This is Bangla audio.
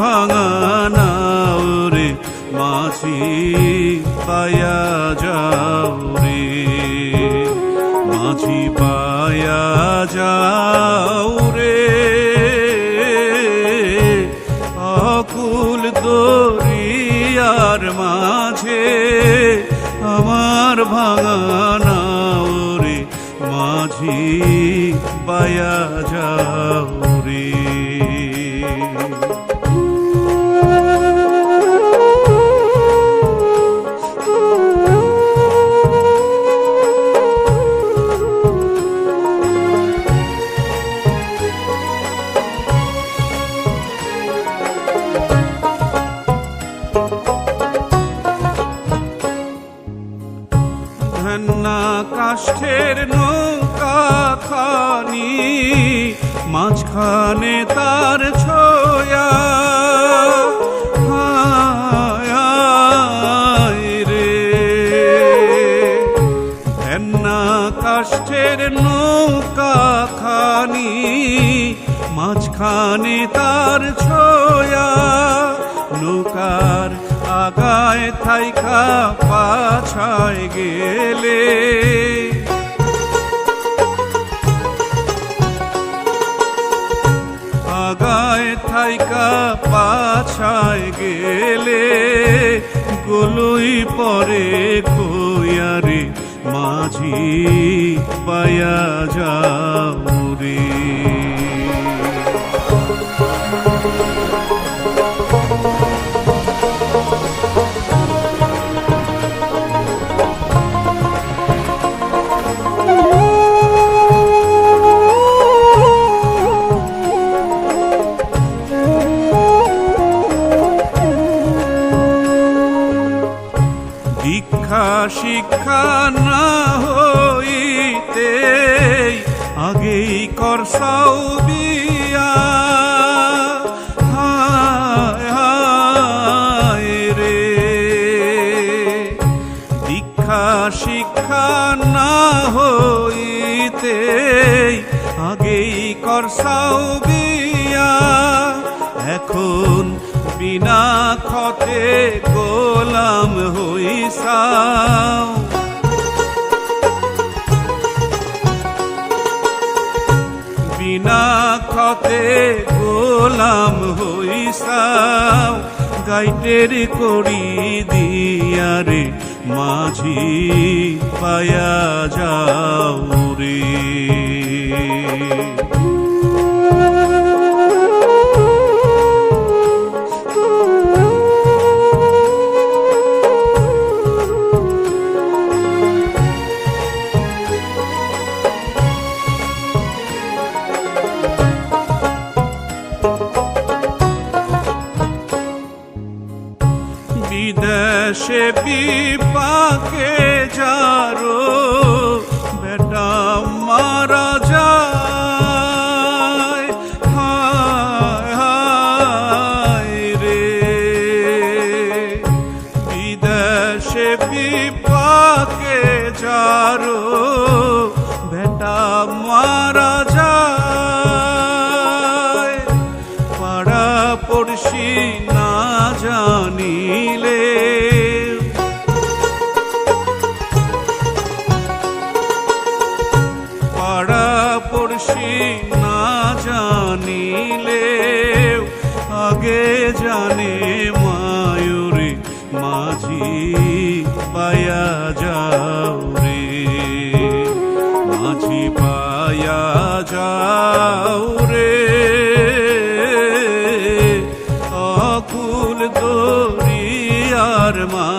ভাঙা মাঝি পায়া যাও মাঝি পায়া যাও রে। অকুল দরিয়ার মাঝে আমার ভাঙা রে, মাঝি পায়া ধন্না কাষ্ঠের নৌকা খানি মাঝখানে তার ছোয়া। কাষ্ঠের মাঝখানে তার ছোয়া। নৌকার আগায় থাইকা পাছায় গেলে। আগায় থাইকা পাছায় গেলে গলই পরে কইয়ারে, মাঝি পায়া যাও রে। আগেই করসাও বিয়া হায় হায় রে। দীক্ষা, শিক্ষা না হইতে আগেই করসাও বিয়া এখন বিনা খতে গোলাম হইসাও খতে গোলাম হইসাও গাইটের করি দিয়ারে মাঝি পায়া যাও রে। বিদেশে বিপাকে যারো, বেটা মারা যায়। হায় রে। বিদেশে বিপাকে যারো, বেটা মারা যায়। পাড়া পড়শি না জানিলে অকুল দরিয়ার মা